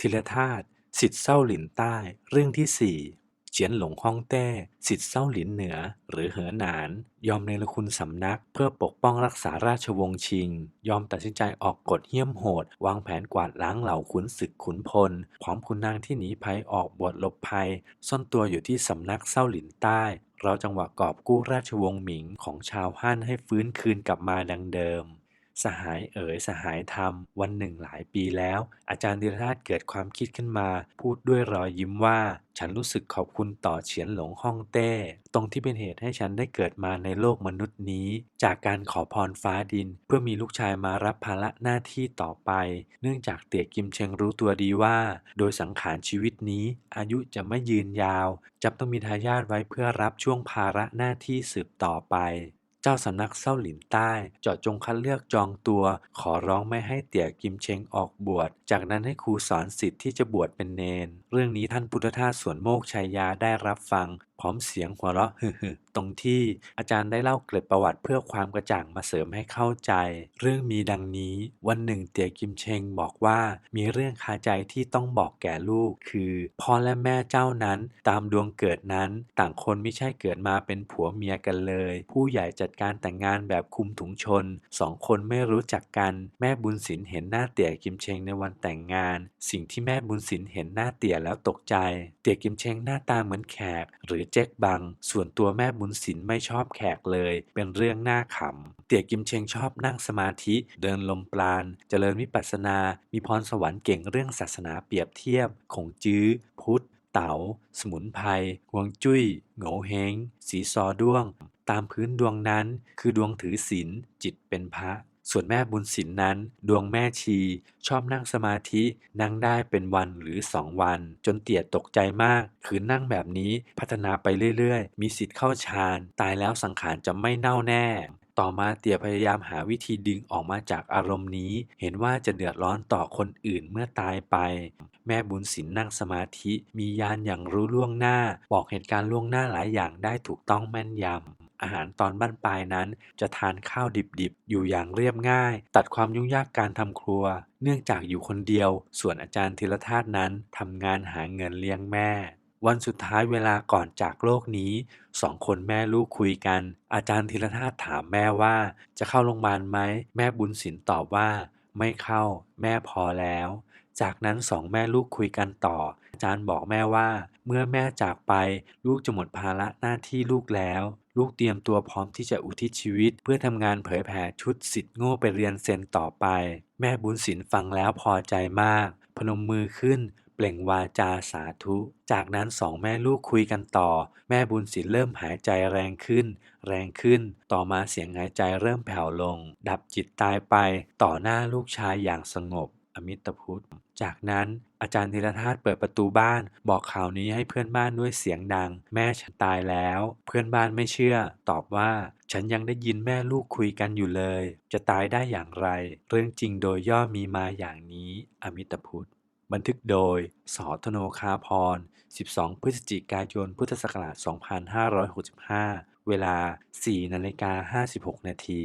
ทิลธาตุสิทธิ์เศร้าหลินใต้ เรื่องที่สี่เจียนหลงฮ่องแต้สิทธิ์เศร้าหลินเหนือ หรือเหอหนาน ยอมเนรคุณสำนัก เพื่อปกป้องรักษาราชวงศ์ชิง ยอมตัดสินใจออกกฎเหี้ยมโหด วางแผนกวาดล้างเหล่าขุนศึกขุนพล พร้อมขุนนางที่หนีภัยออกบวชหลบภัย ซ่อนตัวอยู่ที่สำนักเศร้าหลินใต้เรอจังหวะกอบกู้ราชวงศ์หมิงของชาวฮั่นให้ฟื้นคืนกลับมาดังเดิม สหายเอ๋ยสหายธรรม วันหนึ่งหลายปีแล้ว อาจารย์ธีรธาตุเกิดความคิดขึ้นมา พูดด้วยรอยยิ้มว่า ฉันรู้สึกขอบคุณต่อเฉียนหลงฮ่องเต้ ตรงที่เป็นเหตุให้ฉันได้เกิดมาในโลกมนุษย์นี้ จากการขอพรฟ้าดิน เพื่อมีลูกชายมารับภาระหน้าที่ต่อไป เนื่องจากเตี่ยกิมเชงรู้ตัวดีว่า โดยสังขารชีวิตนี้ อายุจะไม่ยืนยาวจับต้องมีทายาทไว้เพื่อรับช่วงภาระหน้าที่สืบต่อไป จ้าสำนักเศร้าหลินใต้ เจาะจงคัดเลือกจองตัว ขอร้องไม่ให้เตี่ยกิมเชงออกบวช จากนั้นให้ครูสอนสิทธิ์ที่จะบวชเป็นเนน เรื่องนี้ท่านพุทธทาสสวนโมกชัยยาได้รับฟัง พร้อมเสียงหัวเราะฮึ่ตรงที่อาจารย์ได้เล่าเกร็ดประวัติเพื่อความกระจ่างมาเสริมให้เข้าใจ เรื่องมีดังนี้ วันหนึ่งเตี่ยกิมเชงบอกว่ามีเรื่องคาใจที่ต้องบอกแก่ลูก คือพ่อและแม่เจ้านั้นตามดวงเกิดนั้น ต่างคนไม่ใช่เกิดมาเป็นผัวเมียกันเลย ผู้ใหญ่จัดการแต่งงานแบบคุมถุงชนสองคนไม่รู้จักกันแม่บุญศิลเห็นหน้าเตี่ยกิมเชงในวันแต่งงาน สิ่งที่แม่บุญศิลเห็นหน้าเตี่ยแล้วตกใจ เตี่ยกิมเชงหน้าตาเหมือนแขกหรือเจ๊กบัง ส่วนตัวแม่บุญศิลไม่ชอบแขกเลย เป็นเรื่องน่าขำ เตี่ยกิมเชงชอบนั่งสมาธิ เดินลมปราณ เจริญวิปัสสนา มีพรสวรรค์เก่งเรื่องศาสนาเปรียบเทียบขงจื้อ พุทธ เต๋า สมุนไพรฮวงจุ้ยโง่เฮง สีซอด้วง ตามพื้นดวงนั้น คือดวงถือศีลจิตเป็นพระ ส่วนแม่บุญศิลนั้น ดวงแม่ชี ชอบนั่งสมาธินั่งได้เป็นวันหรือสองวัน จนเตี่ยตกใจมาก คือนั่งแบบนี้พัฒนาไปเรื่อยๆ มีสิทธิ์เข้าฌานตายแล้วสังขารจะไม่เน่าแน่ต่อมาเตี่ยพยายามหาวิธีดึงออกมาจากอารมณ์นี้ เห็นว่าจะเดือดร้อนต่อคนอื่นเมื่อตายไป แม่บุญศิลนั่งสมาธิ มียานอย่างรู้ล่วงหน้า บอกเหตุการณ์ล่วงหน้าหลายอย่างได้ถูกต้องแม่นยำ อาหารตอนบ้านปลายนั้น จะทานข้าวดิบๆ อยู่อย่างเรียบง่าย ตัดความยุ่งยากการทำครัว เนื่องจากอยู่คนเดียว ส่วนอาจารย์ธีรธาตุนั้นทำงานหาเงินเลี้ยงแม่ วันสุดท้ายเวลาก่อนจากโลกนี้สองคนแม่ลูกคุยกัน อาจารย์ธีรธาตุถามแม่ว่า จะเข้าโรงพยาบาลไหมแม่บุญศิลตอบว่า ไม่เข้า แม่พอแล้ว จากนั้นสองแม่ลูกคุยกันต่ออาจารย์บอกแม่ว่า เมื่อแม่จากไปลูกจะหมดภาระหน้าที่ลูกแล้ว ลูกเตรียมตัวพร้อมที่จะอุทิศชีวิต เพื่อทำงานเผยแผ่ชุดสิทธิ์โง่ไปเรียนเซนต่อไป แม่บุญศิลฟังแล้วพอใจมาก พนมมือขึ้น เปล่งวาจาสาธุ จากนั้นสองแม่ลูกคุยกันต่อ แม่บุญศิลเริ่มหายใจแรงขึ้น แรงขึ้น ต่อมาเสียงหายใจเริ่มแผ่วลง ดับจิตตายไป ต่อหน้าลูกชายอย่างสงบอมิตพุทธ จากนั้นอาจารย์ธีรธาตุเปิดประตูบ้าน บอกข่าวนี้ให้เพื่อนบ้านด้วยเสียงดัง แม่ฉันตายแล้ว เพื่อนบ้านไม่เชื่อ ตอบว่า ฉันยังได้ยินแม่ลูกคุยกันอยู่เลย จะตายได้อย่างไร เรื่องจริงโดยย่อมีมาอย่างนี้ อมิตพุทธ บันทึกโดยสอธโนคาพร 12 พฤศจิกายน พุทธศักราช 2565 เวลา 4 นาฬิกา 56 นาที